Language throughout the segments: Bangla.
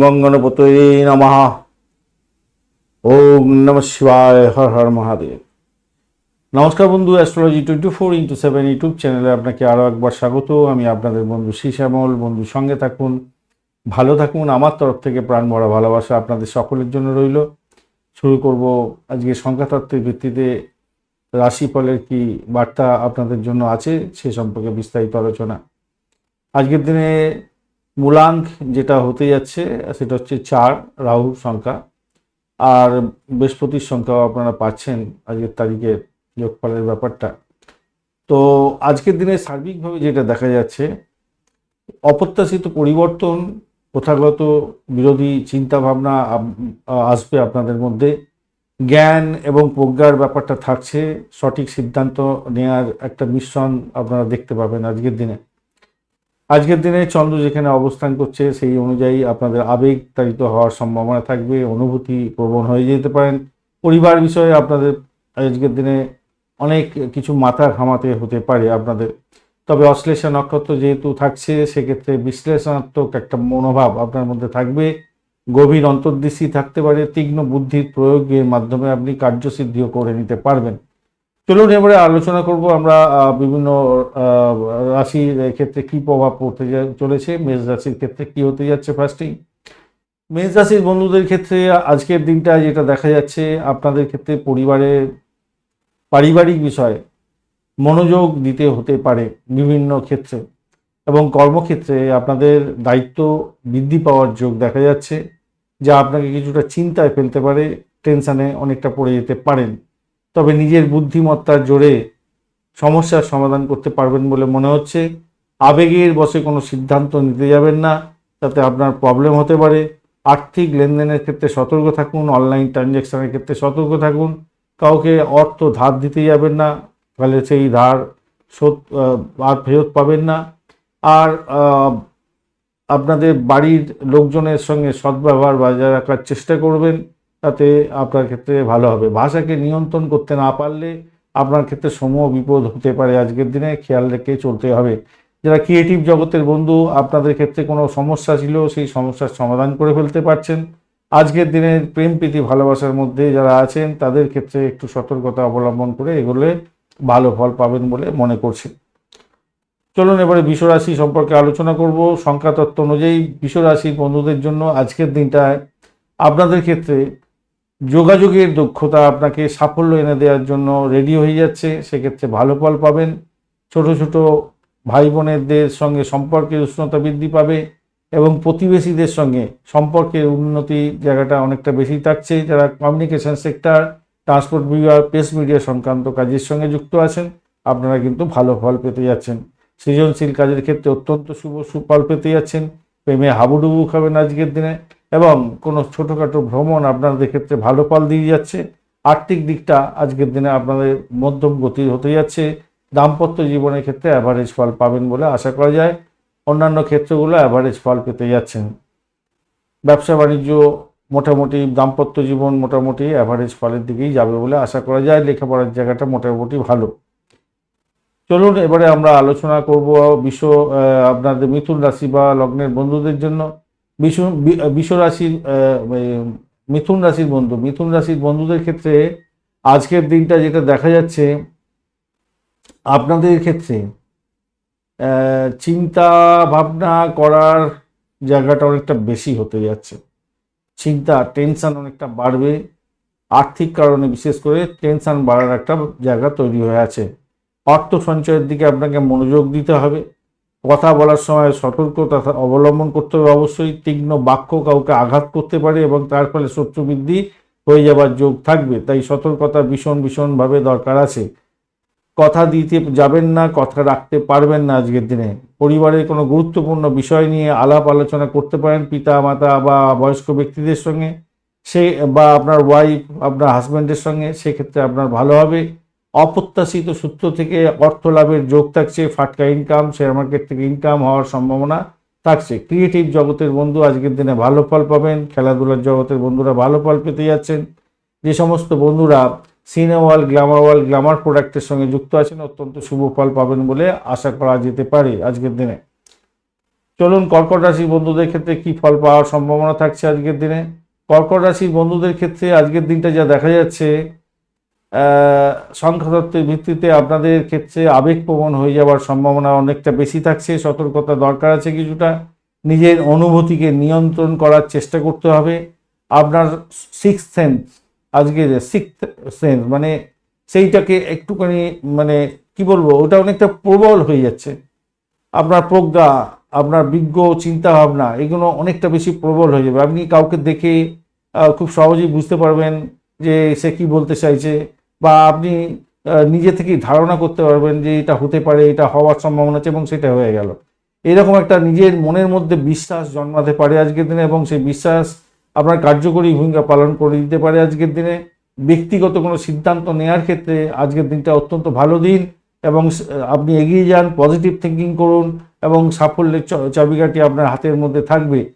গং গণপতয়ে নমঃ। ওম নম শিবায়, হর হর মহাদেব। নমস্কার বন্ধু astrology twenty four into seven YouTube চ্যানেলে আপনাকে আরও একবার স্বাগত। আমি আপনাদের বন্ধু শ্যামল বন্ধু, সঙ্গে থাকুন, ভালো থাকুন। আমার তরফ থেকে প্রাণ ভরা ভালোবাসা আপনাদের সকলের জন্য রইল। শুরু করব আজকে সংখ্যাতত্ত্বের ভিত্তিতে। রাশিফলের কি বার্তা আপনাদের জন্য আছে সে সম্পর্কে বিস্তারিত আলোচনা। আজকের দিনে মূলাঙ্ক যেটা হতে যাচ্ছে, সেটা হচ্ছে চার রাহুর সংখ্যা। আর বৃহস্পতির সংখ্যাও আপনারা পাচ্ছেন আজকের তারিখের যোগফলের ব্যাপারটা। তো আজকের দিনে সার্বিকভাবে যেটা দেখা যাচ্ছে, অপ্রত্যাশিত পরিবর্তন, প্রথাগত বিরোধী চিন্তাভাবনা আসবে আপনাদের মধ্যে। জ্ঞান এবং প্রজ্ঞার ব্যাপারটা থাকছে। সঠিক সিদ্ধান্ত নেওয়ার একটা মিশ্রণ আপনারা দেখতে পাবেন আজকের দিনে। আজকের দিনে চন্দ্র যেখানে অবস্থান করছে, সেই অনুযায়ী আপনাদের আবেগ তাড়িত হওয়ার সম্ভাবনা থাকবে, অনুভূতি প্রবণ হয়ে যেতে পারেন। পরিবার বিষয়ে আপনাদের আজকের দিনে অনেক কিছু মাথা ঘামাতে হতে পারে আপনাদের। তবে অশ্লেষা নক্ষত্র যেহেতু থাকছে, সেক্ষেত্রে বিশ্লেষণাত্মক একটা মনোভাব আপনার মধ্যে থাকবে। গভীর অন্তর্দৃষ্টি থাকতে পারে, তীক্ষ্ণ বুদ্ধির প্রয়োগের মাধ্যমে আপনি কার্যসিদ্ধিও করে নিতে পারবেন। চলুন, এবারে আলোচনা করব আমরা বিভিন্ন রাশির ক্ষেত্রে কি প্রভাব পড়তে চলেছে, মেষ রাশির ক্ষেত্রে কি হতে যাচ্ছে ফার্স্টেই মেষ রাশির বন্ধুদের ক্ষেত্রে আজকের দিনটা যেটা দেখা যাচ্ছে, আপনাদের ক্ষেত্রে পরিবারের পারিবারিক বিষয়ে মনোযোগ দিতে হতে পারে বিভিন্ন ক্ষেত্রে এবং কর্মক্ষেত্রে আপনাদের দায়িত্ব বৃদ্ধি পাওয়ার যোগ দেখা যাচ্ছে, যা আপনাকে কিছুটা চিন্তায় ফেলতে পারে, টেনশানে অনেকটা পড়ে যেতে পারেন। তবে নিজের বুদ্ধিমত্তার জোরে সমস্যার সমাধান করতে পারবেন বলে মনে হচ্ছে। আবেগের বসে কোনো সিদ্ধান্ত নিতে যাবেন না, তাতে আপনার প্রবলেম হতে পারে। আর্থিক লেনদেনের ক্ষেত্রে সতর্ক থাকুন অনলাইন ট্রানজ্যাকশানের ক্ষেত্রে সতর্ক থাকুন। কাউকে অর্থ ধার দিতে যাবেন না, তাহলে সেই ধার শোধ আর ফেরত পাবেন না। আর আপনাদের বাড়ির লোকজনের সঙ্গে সদ্ব্যবহার বজায় রাখার চেষ্টা করবেন। তাতে আপনার ক্ষেত্রে ভালো হবে। ভাষাকে নিয়ন্ত্রণ করতে না পারলে আপনার ক্ষেত্রে সমূহ বিপদ হতে পারে। আজকের দিনে খেয়াল রেখে চলতে হবে। যারা ক্রিয়েটিভ জগতের বন্ধু, আপনাদের ক্ষেত্রে কোনো সমস্যা ছিল, সেই সমস্যার সমাধান করে ফেলতে পারছেন। আজকের দিনে প্রেম, প্রীতি, ভালোবাসার মধ্যে যারা আছেন, তাদের ক্ষেত্রে একটু সতর্কতা অবলম্বন করে এগোলে ভালো ফল পাবেন বলে মনে করছি চলুন এবারে বিশ্বরাশি সম্পর্কে আলোচনা করব। সংখ্যাতত্ত্ব অনুযায়ী বিশ্বরাশির বন্ধুদের জন্য আজকের দিনটায় আপনাদের ক্ষেত্রে যোগাযোগের দক্ষতা আপনাকে সাফল্য এনে দেওয়ার জন্য রেডি হয়ে যাচ্ছে। সেক্ষেত্রে ভালো ফল পাবেন। ছোট ছোট ভাই বোনেরদের সঙ্গে সম্পর্কের উষ্ণতা বৃদ্ধি পাবে এবং প্রতিবেশীদের সঙ্গে সম্পর্কের উন্নতি জায়গাটা অনেকটা বেশি থাকছে। যারা কমিউনিকেশন সেক্টর ট্রান্সপোর্ট বিভাগ প্রেস মিডিয়া সংক্রান্ত কাজের সঙ্গে যুক্ত আছেন, আপনারা কিন্তু ভালো ফল পেতে যাচ্ছেন। সৃজনশীল কাজের ক্ষেত্রে অত্যন্ত শুভ সুফল পেতে যাচ্ছেন। প্রেমে হাবুডুবু খাবেন আজকের দিনে। এবং কোনো ছোটোখাটো ভ্রমণ আপনাদের ক্ষেত্রে ভালো ফল দিয়ে যাচ্ছে। আর্থিক দিকটা আজকের দিনে আপনাদের মধ্যম গতির হতে যাচ্ছে। দাম্পত্য জীবনের ক্ষেত্রে অ্যাভারেজ ফল পাবেন বলে আশা করা যায়। অন্যান্য ক্ষেত্রগুলো অ্যাভারেজ ফল পেতে যাচ্ছেন। ব্যবসা বাণিজ্য মোটামুটি দাম্পত্য জীবন মোটামুটি অ্যাভারেজ ফলের দিকেই যাবে বলে আশা করা যায়। লেখাপড়ার জায়গাটা মোটামুটি ভালো। চলুন এবারে আমরা আলোচনা করব বিশ্ব আপনাদের মিথুন রাশি বা লগ্নের বন্ধুদের জন্য। বিশ্ব বি- বিশ্ব রাশির মিথুন রাশির বন্ধু। মিথুন রাশির বন্ধুদের ক্ষেত্রে আজকের দিনটা যেটা দেখা যাচ্ছে, আপনাদের ক্ষেত্রে চিন্তা ভাবনা করার জায়গাটা অনেকটা বেশি হতে যাচ্ছে। চিন্তা, টেনশান অনেকটা বাড়বে। আর্থিক কারণে বিশেষ করে টেনশন বাড়ার একটা জায়গা তৈরি হয়ে আছে। অর্থ সঞ্চয়ের দিকে আপনাকে মনোযোগ দিতে হবে। কথা বলার সময় সতর্কতা অবলম্বন করতে হবে। অবশ্যই তীক্ষ্ণ বাক্য কাউকে আঘাত করতে পারে এবং তার ফলে শত্রু বৃদ্ধি হয়ে যাবার যোগ থাকবে। তাই সতর্কতা ভীষণ, ভীষণভাবে দরকার আছে। কথা দিতে যাবেন না, কথা রাখতে পারবেন না আজকের দিনে। পরিবারের কোনো গুরুত্বপূর্ণ বিষয় নিয়ে আলাপ আলোচনা করতে পারেন পিতা, মাতা বা বয়স্ক ব্যক্তিদের সঙ্গে। সে বা আপনার ওয়াইফ আপনার হাজব্যান্ডের সঙ্গে। সেক্ষেত্রে আপনার ভালো হবে। অপ্রত্যাশিত সূত্র থেকে অর্থ লাভের যোগ থাকছে, ফাটকা ইনকাম শেয়ার মার্কেট থেকে ইনকাম হওয়ার সম্ভাবনা থাকছে। ক্রিয়েটিভ জগতের বন্ধু আজকের দিনে ভালো ফল পাবেন, খেলাধুলার জগতের বন্ধুরা ভালো ফল পেতে যাচ্ছেন। যে সমস্ত বন্ধুরা cinema wall glamour wall glamour প্রোডাক্টের সঙ্গে যুক্ত আছেন, অত্যন্ত শুভ ফল পাবেন বলে আশা করা যেতে পারে আজকের দিনে। চলুন কর্কট রাশির বন্ধুদের ক্ষেত্রে কি ফল পাওয়ার সম্ভাবনা থাকছে আজকের দিনে? কর্কট রাশির বন্ধুদের ক্ষেত্রে আজকের দিনটা যা দেখা যাচ্ছে সংখ্যাতত্ত্বের ভিত্তিতে আপনাদের ক্ষেত্রে আবেগপ্রবণ হয়ে যাওয়ার সম্ভাবনা অনেকটা বেশি থাকছে, সতর্কতা দরকার আছে কিছুটা। নিজের অনুভূতিকে নিয়ন্ত্রণ করার চেষ্টা করতে হবে। আপনার সিক্স সেন্স আজকে সিক্স সেন্স মানে সেইটাকে একটুখানি মানে কি বলব, ওটা অনেকটা প্রবল হয়ে যাচ্ছে। আপনার প্রজ্ঞা, আপনার বিজ্ঞ চিন্তা ভাবনা এগুলো অনেকটা বেশি প্রবল হয়ে যাবে। আপনি কাউকে দেখে খুব সহজেই বুঝতে পারবেন যে সে কি বলতে চাইছে। বা আপনি নিজে থেকেই ধারণা করতে পারবেন যে এটা হতে পারে, এটা হওয়ার সম্ভাবনা আছে এবং সেটা হয়ে গেল। এরকম একটা নিজের মনের মধ্যে বিশ্বাস জন্মাতে পারে আজকের দিনে এবং সেই বিশ্বাস আপনার কার্যকরী ভূমিকা পালন করে দিতে পারে আজকের দিনে। ব্যক্তিগত কোনো সিদ্ধান্ত নেওয়ার ক্ষেত্রে আজকের দিনটা অত্যন্ত ভালো দিন এবং আপনি এগিয়ে যান পজিটিভ থিঙ্কিং করুন এবং সাফল্যের চ- চাবিকাঠি আপনার হাতের মধ্যে থাকবে।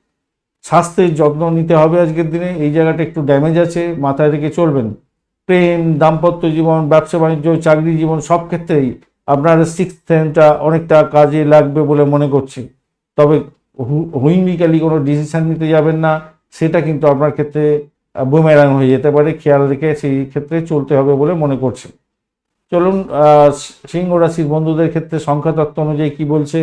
স্বাস্থ্যের যত্ন নিতে হবে আজকের দিনে, এই জায়গাটা একটু ড্যামেজ আছে, মাথায় রেখে চলবেন। প্রেম, দাম্পত্য জীবন, ব্যবসা, বাণিজ্য, চাকরি জীবন, সব ক্ষেত্রেই আপনার সিক্স সেন্সটা অনেকটা কাজে লাগবে বলে মনে করছি। তবে হুইমিক্যালি কোনো ডিসিশান নিতে যাবেন না, সেটা কিন্তু আপনার ক্ষেত্রে বুমেরাং হয়ে যেতে পারে। খেয়াল রেখে সেই ক্ষেত্রে চলতে হবে বলে মনে করছি। চলুন সিংহ রাশির বন্ধুদের ক্ষেত্রে সংখ্যাতত্ত্ব অনুযায়ী কি বলছে?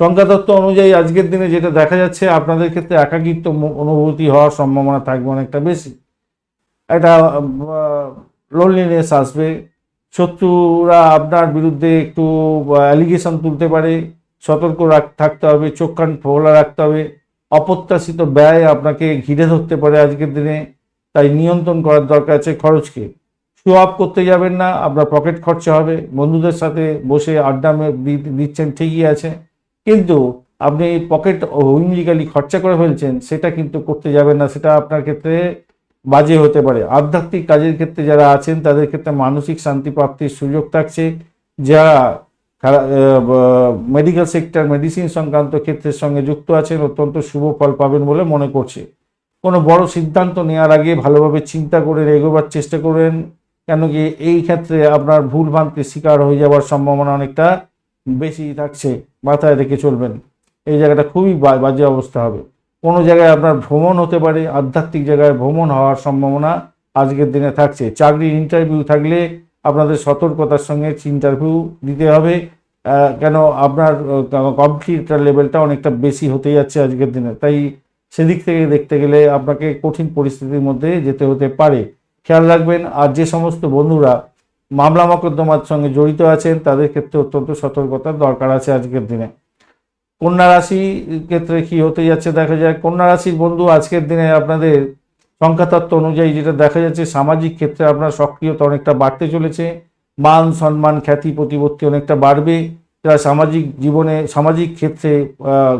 সংখ্যাতত্ত্ব অনুযায়ী আজকের দিনে যেটা দেখা যাচ্ছে, আপনাদের ক্ষেত্রে একাকিত্ব অনুভূতি হওয়ার সম্ভাবনা থাকবে অনেকটা বেশি। একটা লোনলিনেস আসবে। শত্রুরা আপনার বিরুদ্ধে একটু অ্যালিগেশন তুলতে পারে, সতর্ক থাকতে হবে, চোখ কান খোলা রাখতে হবে। অপ্রত্যাশিত ব্যয় আপনাকে ঘিরে ধরতে পারে আজকের দিনে, তাই নিয়ন্ত্রণ করার দরকার আছে খরচকে। শো আপ করতে যাবেন না, আপনার পকেট খরচা হবে। বন্ধুদের সাথে বসে আড্ডা দিচ্ছেন, ঠিকই আছে। কিন্তু আপনি পকেট হুইমিক্যালি খরচা করে ফেলছেন, সেটা কিন্তু করতে যাবেন না। সেটা আপনার ক্ষেত্রে বাজে হতে পারে। আধ্যাত্মিক কাজের ক্ষেত্রে যারা আছেন, তাদের ক্ষেত্রে মানসিক শান্তি প্রাপ্তির সুযোগ থাকছে। যারা মেডিকেল সেক্টর মেডিসিন সংক্রান্ত ক্ষেত্রের সঙ্গে যুক্ত আছেন, অত্যন্ত শুভ ফল পাবেন বলে মনে করছে। কোনো বড় সিদ্ধান্ত নেওয়ার আগে ভালোভাবে চিন্তা করে এগোবার চেষ্টা করেন, কেন কি এই ক্ষেত্রে আপনার ভুল ভ্রান্তির শিকার হয়ে যাওয়ার সম্ভাবনা অনেকটা বেশি থাকছে, মাথায় রেখে চলবেন। এই জায়গাটা খুবই বাজে অবস্থা হবে। কোনো জায়গায় আপনার ভ্রমণ হতে পারে, আধ্যাত্মিক জায়গায় ভ্রমণ হওয়ার সম্ভাবনা আজকের দিনে থাকছে। চাকরির ইন্টারভিউ থাকলে আপনাদের সতর্কতার সঙ্গে ইন্টারভিউ দিতে হবে। কেন আপনার কম্পিউটার লেভেলটা অনেকটা বেশি হতে যাচ্ছে আজকের দিনে। তাই সেদিক থেকে দেখতে গেলে আপনাকে কঠিন পরিস্থিতির মধ্যে যেতে হতে পারে। খেয়াল রাখবেন, আর যে সমস্ত বন্ধুরা মামলা মকদ্দমার সঙ্গে জড়িত আছেন, তাদের ক্ষেত্রে অত্যন্ত সতর্কতার দরকার আছে আজকের দিনে। কন্যা রাশি ক্ষেত্রে কি হতে যাচ্ছে? দেখা যায় কন্যা রাশির বন্ধু আজকের দিনে আপনাদের সংখ্যাতত্ত্ব অনুযায়ী যেটা দেখা যাচ্ছে, সামাজিক ক্ষেত্রে আপনার সক্রিয়তা অনেকটা বাড়তে চলেছে। মান, সম্মান, খ্যাতি, প্রতিপত্তি অনেকটা বাড়বে। যারা সামাজিক জীবনে, সামাজিক ক্ষেত্রে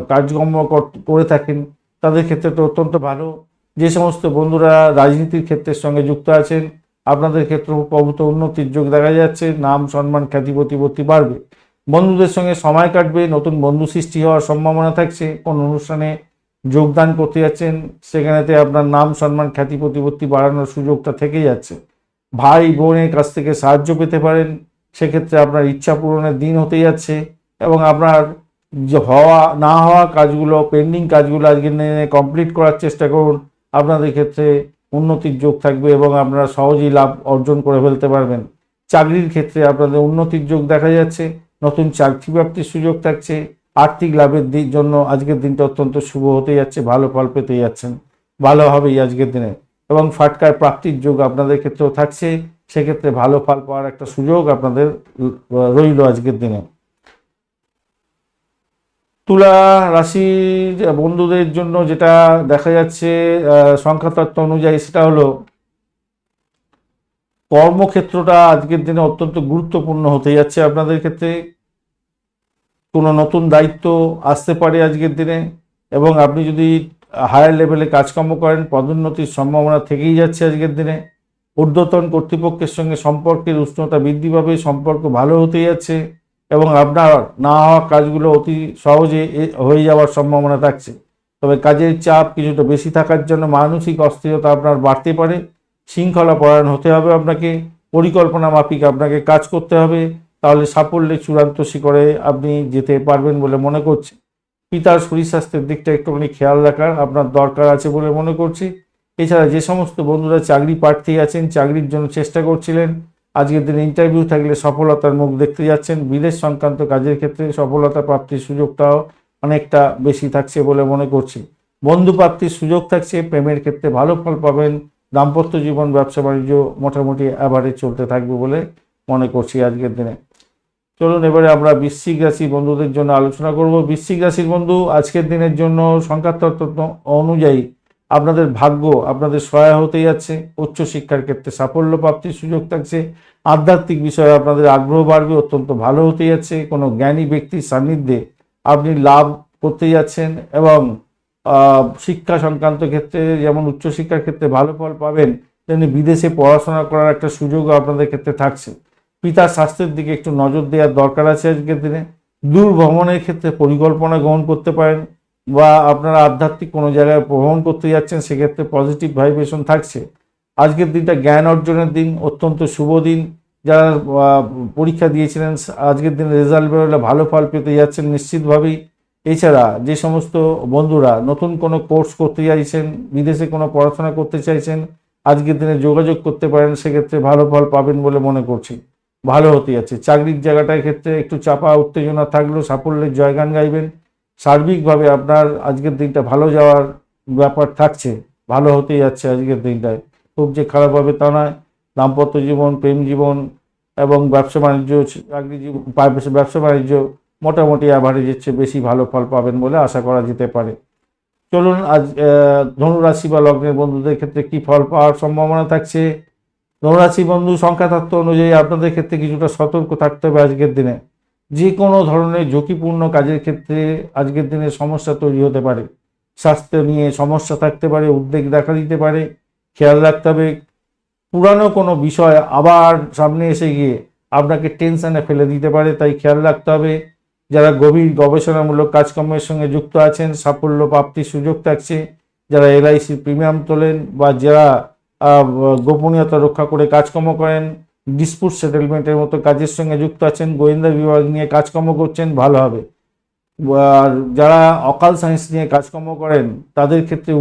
কাজকর্ম কর- থাকেন, তাদের ক্ষেত্রে তো অত্যন্ত ভালো। যে সমস্ত বন্ধুরা রাজনীতির ক্ষেত্রের সঙ্গে যুক্ত আছেন, আপনাদের ক্ষেত্রে প্রভূত উন্নতির যোগ দেখা যাচ্ছে। নাম, সম্মান, খ্যাতি, প্রতিপত্তি বাড়বে। বন্ধুদের সঙ্গে সময় কাটবে, নতুন বন্ধু সৃষ্টি হওয়ার সম্ভাবনা থাকছে, কোন অনুষ্ঠানে যোগদান করতে যাচ্ছেন, সেখানেতে আপনার নাম, সম্মান, খ্যাতি, প্রতিপত্তি বাড়ানোর সুযোগটা থেকে যাচ্ছে। ভাই বোনের কাছ থেকে সাহায্য পেতে পারেন, সেক্ষেত্রে আপনার ইচ্ছা পূরণের দিন হতে যাচ্ছে এবং আপনার যে হওয়া, না হওয়া কাজগুলো, পেন্ডিং কাজগুলো আজকে কমপ্লিট করার চেষ্টা করুন, আপনাদের ক্ষেত্রে উন্নতির যোগ থাকবে এবং আপনারা সহজেই লাভ অর্জন করে ফেলতে পারবেন। চাকরির ক্ষেত্রে আপনাদের উন্নতির যোগ দেখা যাচ্ছে নতুন চাকরি প্রাপ্তির সুযোগ থাকছে। আর্থিক লাভের জন্য আজকের দিনটা অত্যন্ত শুভ হতে যাচ্ছে, ভালো ফল পেতে যাচ্ছেন। ভালো হবেই আজকের দিনে। এবং ফাটকার প্রাপ্তির যোগ আপনাদের ক্ষেত্রেও থাকছে, সেক্ষেত্রে ভালো ফল পাওয়ার একটা সুযোগ আপনাদের রইল আজকের দিনে। তুলা রাশির বন্ধুদের জন্য যেটা দেখা যাচ্ছে সংখ্যাতত্ত্ব অনুযায়ী সেটা হলো, কর্মক্ষেত্রটা আজকের দিনে অত্যন্ত গুরুত্বপূর্ণ হতে যাচ্ছে আপনাদের ক্ষেত্রে। কোনো নতুন দায়িত্ব আসতে পারে আজকের দিনে, এবং আপনি যদি হায়ার লেভেলে কাজকর্ম করেন, পদোন্নতির সম্ভাবনা থেকেই যাচ্ছে আজকের দিনে। ঊর্ধ্বতন কর্তৃপক্ষের সঙ্গে সম্পর্কের উষ্ণতা বৃদ্ধি পাবে, সম্পর্ক ভালো হতে যাচ্ছে, এবং আপনার না হওয়া কাজগুলো অতি সহজে হয়ে যাওয়ার সম্ভাবনা থাকছে। তবে কাজের চাপ কিছুটা বেশি থাকার জন্য মানসিক অস্থিরতা আপনার বাড়তে পারে। শৃঙ্খলা পরায়ণ হতে হবে আপনাকে, পরিকল্পনা মাফিক আপনাকে কাজ করতে হবে। তাহলে সাফল্যের চূড়ান্ত শিখরে আপনি যেতে পারবেন বলে মনে করছি। পিতার শরীর স্বাস্থ্যের দিকটা একটুখানি খেয়াল রাখার আপনার দরকার আছে বলে মনে করছি। এছাড়া যে সমস্ত বন্ধুরা চাকরি প্রার্থী আছেন, চাকরির জন্য চেষ্টা করছিলেন, আজকের দিনে ইন্টারভিউ থাকলে সফলতার মুখ দেখতে যাচ্ছেন। বিদেশ সংক্রান্ত কাজের ক্ষেত্রে সফলতা প্রাপ্তির সুযোগটাও অনেকটা বেশি থাকছে বলে মনে করছি। বন্ধু প্রাপ্তির সুযোগ থাকছে, প্রেমের ক্ষেত্রে ভালো ফল পাবেন, দাম্পত্য জীবন, ব্যবসা, বাণিজ্য মোটামুটি অ্যাভারেজ চলতে থাকবে বলে মনে করছি আজকের দিনে। চলুন এবারে আমরা বৃশ্চিক রাশি বন্ধুদের জন্য আলোচনা করব। বৃশ্চিক রাশির বন্ধু, আজকের দিনের জন্য সংখ্যাতত্ত্ব অনুযায়ী আপনাদের ভাগ্য আপনাদের সহায় হতে যাচ্ছে। উচ্চশিক্ষার ক্ষেত্রে সাফল্য প্রাপ্তির সুযোগ থাকছে। আধ্যাত্মিক বিষয়ে আপনাদের আগ্রহ বাড়বে, অত্যন্ত ভালো হতে যাচ্ছে। কোনো জ্ঞানী ব্যক্তির সান্নিধ্যে আপনি লাভ করতে যাচ্ছেন এবং শিক্ষা সংক্রান্ত ক্ষেত্রে যেমন উচ্চশিক্ষার ক্ষেত্রে ভালো ফল পাবেন, তেমনি বিদেশে পড়াশোনা করার একটা সুযোগও আপনাদের ক্ষেত্রে থাকছে। পিতার স্বাস্থ্যের দিকে একটু নজর দেওয়ার দরকার আছে আজকের দিনে। দূর ভ্রমণের ক্ষেত্রে পরিকল্পনা গ্রহণ করতে পারেন বা আপনারা আধ্যাত্মিক কোনো জায়গায় ভ্রমণ করতে যাচ্ছেন, সেক্ষেত্রে পজিটিভ ভাইব্রেশন থাকছে। আজকের দিনটা জ্ঞান অর্জনের দিন, অত্যন্ত শুভ দিন। যারা পরীক্ষা দিয়েছিলেন, আজকের দিনে রেজাল্ট বেরোলে ভালো ফল পেতে যাচ্ছেন নিশ্চিতভাবেই। এছাড়া যে সমস্ত বন্ধুরা নতুন কোনো কোর্স করতে চাইছেন, বিদেশে কোনো পড়াশোনা করতে চাইছেন, আজকের দিনে যোগাযোগ করতে পারেন, সেক্ষেত্রে ভালো ফল পাবেন বলে মনে করছি। ভালো হতে যাচ্ছে। চাকরির জায়গাটার ক্ষেত্রে একটু চাপা উত্তেজনা থাকলেও সাফল্যের জয়গান গাইবেন। সার্বিকভাবে আপনার আজকের দিনটা ভালো যাওয়ার ব্যাপার থাকছে, ভালো হতেই যাচ্ছে আজকের দিনটায়। খুব যে খারাপ হবে তা নয়। দাম্পত্য জীবন, প্রেম জীবন এবং ব্যবসা বাণিজ্য, চাকরি জীবন, ব্যবসা বাণিজ্য মোটামুটি অ্যাভারেজের চেয়ে বেশি ভালো ফল পাবেন বলে আশা করা যেতে পারে। চলুন আজ ধনুরাশি বা লগ্নের বন্ধুদের ক্ষেত্রে কি ফল পাওয়ার সম্ভাবনা থাকছে? ধনুরাশি বন্ধু সংখ্যাতত্ত্ব অনুযায়ী আপনাদের ক্ষেত্রে কিছুটা সতর্ক থাকতে হবে আজকের দিনে। যে কোনো ধরনের ঝুঁকিপূর্ণ কাজের ক্ষেত্রে আজকের দিনে সমস্যা তৈরি হতে পারে। স্বাস্থ্য নিয়ে সমস্যা থাকতে পারে, উদ্বেগ দেখা দিতে পারে, খেয়াল রাখতে হবে। পুরানো কোনো বিষয় আবার সামনে এসে গিয়ে আপনাকে টেনশনে ফেলে দিতে পারে, তাই খেয়াল রাখতে হবে। যারা গভীর গবেষণামূলক কাজকর্মের সঙ্গে যুক্ত আছেন, সাফল্য প্রাপ্তির সুযোগ থাকছে। যারা এলআইসি প্রিমিয়াম তোলেন বা যারা গোপনীয়তা রক্ষা করে কাজকর্ম করেন ডিসপুট সেটেলমেন্টের মতো কাজের সঙ্গে যুক্ত আছেন, গোয়েন্দা বিভাগ নিয়ে কাজকর্ম করছেন, ভালো হবে। আর যারা অকাল সায়েন্স নিয়ে কাজকর্ম করেন, তাদের ক্ষেত্রে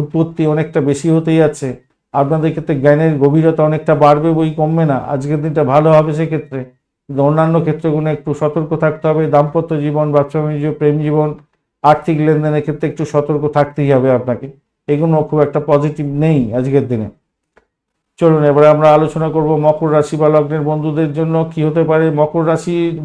উৎপত্তি অনেকটা বেশি হতেই যাচ্ছে। আপনাদের ক্ষেত্রে জ্ঞানের গভীরতা অনেকটা বাড়বে বই কমবে না, আজকের দিনটা ভালো হবে সেক্ষেত্রে। অন্যান্য ক্ষেত্রগুলো একটু সতর্ক থাকতে হবে, দাম্পত্য জীবন ব্যবসা বাণিজ্য প্রেম জীবন, আর্থিক লেনদেনের ক্ষেত্রে একটু সতর্ক থাকতেই হবে আপনাকে। এগুলো খুব একটা পজিটিভ নেই আজকের দিনে। চলুন, এবারে আমরা আলোচনা করব মকর রাশি বা লগ্নের বন্ধুদের জন্য কি হতে পারে। মকর রাশি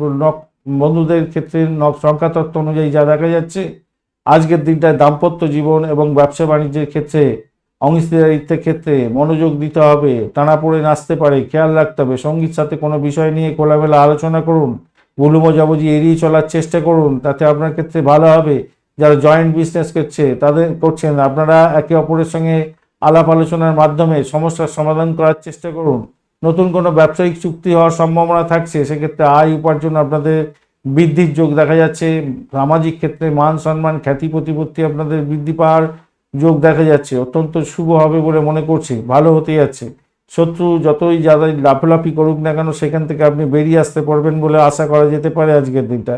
বন্ধুদের ক্ষেত্রে নক- সংখ্যাতত্ত্ব অনুযায়ী যা দেখা যাচ্ছে, আজকের দিনটায় দাম্পত্য জীবন এবং ব্যবসা বাণিজ্যের ক্ষেত্রে অংশীদারিত্বের ক্ষেত্রে মনোযোগ দিতে হবে টানা পড়ে নাচতে পারে, খেয়াল রাখতে হবে, সঙ্গীর সাথে কোনো বিষয় নিয়ে খোলামেলা আলোচনা করুন ভুলু মজাবুজি এড়িয়ে চলার চেষ্টা করুন, তাতে আপনার ক্ষেত্রে ভালো হবে। যারা জয়েন্ট বিজনেস করছে, তাদের করছেন। আপনারা একে অপরের সঙ্গে আলাপ আলোচনার মাধ্যমে সমস্যার সমাধান করার চেষ্টা করুন। নতুন কোনো ব্যবসায়িক চুক্তি হওয়ার সম্ভাবনা থাকছে, সেক্ষেত্রে আয় উপার্জন আপনাদের বৃদ্ধির যোগ দেখা যাচ্ছে। সামাজিক ক্ষেত্রে মান সম্মান, খ্যাতি প্রতিপত্তি আপনাদের বৃদ্ধি পাওয়ার যোগ দেখা যাচ্ছে। অত্যন্ত শুভ হবে বলে মনে করছি। ভালো হতে যাচ্ছে। শত্রু যতই যাদের লাফালাফি করুক না কেন, সেখান থেকে আপনি বেরিয়ে আসতে পারবেন বলে আশা করা যেতে পারে আজকের দিনটা।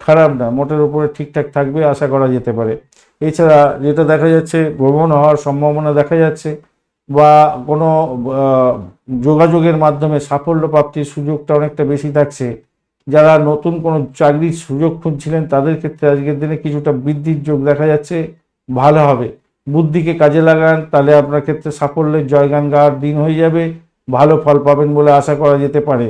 খারাপ না, মোটের উপরে ঠিকঠাক থাকবে, আশা করা যেতে পারে। এছাড়া যেটা দেখা যাচ্ছে, ভ্রমণ হওয়ার সম্ভাবনা দেখা যাচ্ছে, বা কোনো যোগাযোগের মাধ্যমে সাফল্য প্রাপ্তির সুযোগটা অনেকটা বেশি থাকছে। যারা নতুন কোনো চাকরির সুযোগ খুঁজছিলেন, তাদের ক্ষেত্রে আজকের দিনে কিছুটা বৃদ্ধির যোগ দেখা যাচ্ছে, ভালো হবে। বুদ্ধিকে কাজে লাগান, তাহলে আপনার ক্ষেত্রে সাফল্যের জয়গান গাওয়ার দিন হয়ে যাবে, ভালো ফল পাবেন বলে আশা করা যেতে পারে।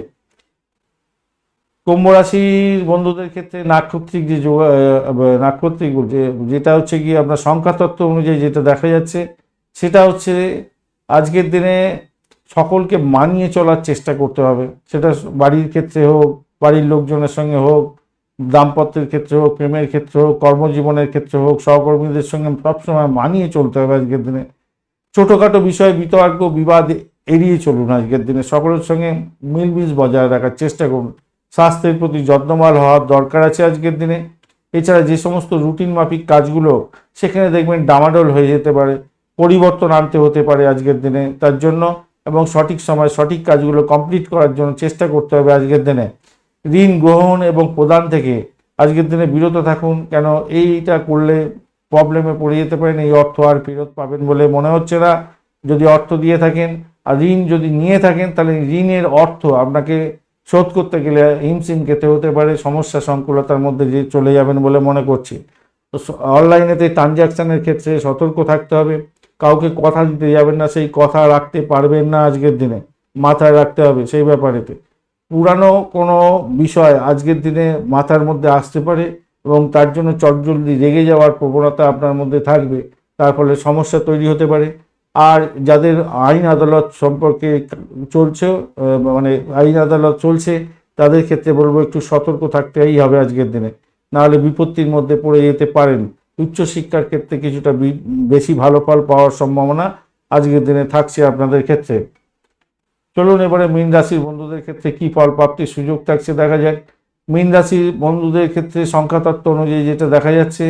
কুম্ভ রাশির বন্ধুদের ক্ষেত্রে নাক্ষত্রিক যে যোগা- নাক্ষত্রিক যে, যেটা হচ্ছে কি আপনার সংখ্যাতত্ত্ব অনুযায়ী যেটা দেখা যাচ্ছে, সেটা হচ্ছে আজকের দিনে সকলকে মানিয়ে চলার চেষ্টা করতে হবে। সেটা বাড়ির ক্ষেত্রে হোক, বাড়ির লোকজনের সঙ্গে হোক, দাম্পত্যের ক্ষেত্রে হোক, প্রেমের ক্ষেত্রে হোক, কর্মজীবনের ক্ষেত্রে হোক, সহকর্মীদের সঙ্গে সবসময় মানিয়ে চলতে হবে আজকের দিনে। ছোটোখাটো বিষয়ে, বিতর্ক, বিবাদ এড়িয়ে চলুন আজকের দিনে। সকলের সঙ্গে মিলমিশ বজায় রাখার চেষ্টা করুন। স্বাস্থ্যের প্রতি যত্নবান হওয়ার দরকার আছে আজকের দিনে। এছাড়া যে সমস্ত রুটিন মাফিক কাজগুলো, সেখানে দেখবেন ডামাডোল হয়ে যেতে পারে, পরিবর্তন আনতে হতে পারে আজকের দিনে। তার জন্য এবং সঠিক সময় সঠিক কাজগুলো কমপ্লিট করার জন্য চেষ্টা করতে হবে আজকের দিনে। ঋণ গ্রহণ এবং প্রদান থেকে আজকের দিনে বিরত থাকুন, কেন এইটা করলে প্রবলেমে পড়ে যেতে পারেন, এই অর্থ আর ফেরত পাবেন বলে মনে হচ্ছে না। যদি অর্থ দিয়ে থাকেন, আর ঋণ যদি নিয়ে থাকেন, তাহলে ঋণের অর্থ আপনাকে শোধ করতে গেলে হিমশিম খেতে হতে পারে, সমস্যা সংকুলতার মধ্যে যে চলে যাবেন বলে মনে করছি। তো অনলাইনেতে ট্রানজ্যাকশানের ক্ষেত্রে সতর্ক থাকতে হবে, কাউকে কথা দিতে যাবেন না, সেই কথা রাখতে পারবেন না আজকের দিনে, মাথায় রাখতে হবে সেই ব্যাপারেতে। পুরানো কোনো বিষয় আজকের দিনে মাথার মধ্যে আসতে পারে এবং তার জন্য চটজলদি রেগে যাওয়ার প্রবণতা আপনার মধ্যে থাকবে, তার ফলে সমস্যা তৈরি হতে পারে। আর যাদের আইন আদালত সম্পর্কে চলছে মানে আইন আদালত চলছে, তাদের ক্ষেত্রে বলব একটু সতর্ক থাকতেই হবে আজকের দিনে। নাহলে বিপত্তির মধ্যে পড়ে যেতে পারেন। উচ্চশিক্ষার ক্ষেত্রে কিছুটা বেশি ভালো ফল পাওয়ার সম্ভাবনা আজকের দিনে থাকছে আপনাদের ক্ষেত্রে। চলুন এবারে মীন রাশির বন্ধুদের ক্ষেত্রে কি ফল প্রাপ্তির সুযোগ থাকছে দেখা যাক। মীন রাশির বন্ধুদের ক্ষেত্রে সংখ্যাতত্ত্ব অনুযায়ী যেটা দেখা যাচ্ছে,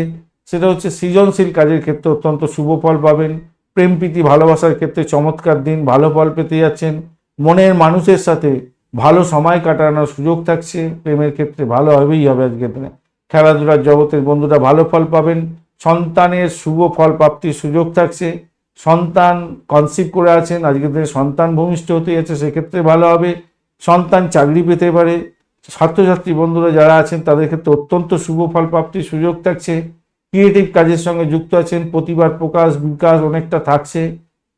সেটা হচ্ছে সৃজনশীল কাজের ক্ষেত্রে অত্যন্ত শুভ ফল পাবেন। প্রেম প্রীতি, ভালোবাসার ক্ষেত্রে চমৎকার দিন, ভালো ফল পেতে যাচ্ছেন। মনের মানুষের সাথে ভালো সময় কাটানোর সুযোগ থাকছে। প্রেমের ক্ষেত্রে ভালো হবেই হবে আজকের দিনে। খেলাধুলার জগতের বন্ধুরা ভালো ফল পাবেন। সন্তানের শুভ ফল প্রাপ্তির সুযোগ থাকছে। সন্তান কনসিভ করে আছেন। আজকের দিনে সন্তান ভূমিষ্ঠ হতে যাচ্ছে, সেক্ষেত্রে ভালো হবে। সন্তান চাকরি পেতে পারে। ছাত্রছাত্রী বন্ধুরা যারা আছেন, তাদের ক্ষেত্রে অত্যন্ত শুভ ফল প্রাপ্তির সুযোগ থাকছে। ক্রিয়েটিভ কাজের সঙ্গে যুক্ত আছেন প্রতিবার প্রকাশ, বিকাশ অনেকটা থাকছে।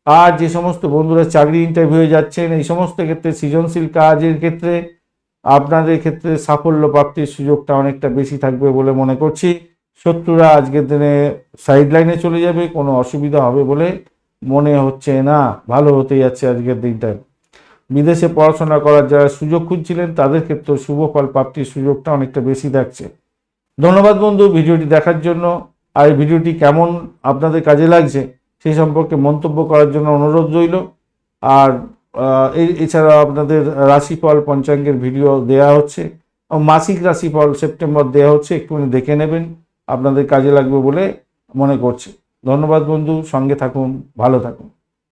আর যে সমস্ত বন্ধুরা চাকরি ইন্টারভিউ যাচ্ছেন, এই সমস্ত ক্ষেত্রে সৃজনশীল কাজের ক্ষেত্রে আপনাদের ক্ষেত্রে সাফল্য প্রাপ্তির সুযোগটা অনেকটা বেশি থাকবে বলে মনে করছি। শত্রুরা আজকের দিনে সাইড লাইনে চলে যাবে, কোনো অসুবিধা হবে বলে মনে হচ্ছে না। ভালো হতে যাচ্ছে আজকের দিনটা। বিদেশে পড়াশোনা করার যারা সুযোগ খুঁজছিলেন, তাদের ক্ষেত্রে শুভ ফল প্রাপ্তির সুযোগটা অনেকটা বেশি থাকছে। ধন্যবাদ বন্ধু ভিডিওটি দেখার জন্য। আর ভিডিওটি কেমন আপনাদের কাজে লাগছে সেই সম্পর্কে মন্তব্য করার জন্য অনুরোধ রইল। আর এছাড়া আপনাদের রাশিফল পঞ্চাঙ্গের ভিডিও দেয়া হচ্ছে। মাসিক রাশিফল সেপ্টেম্বর দেওয়া হচ্ছে, একটুখানি দেখে নেবেন আপনাদের কাজে লাগবে বলে মনে করছি। ধন্যবাদ বন্ধু, সঙ্গে থাকুন, ভালো থাকুন।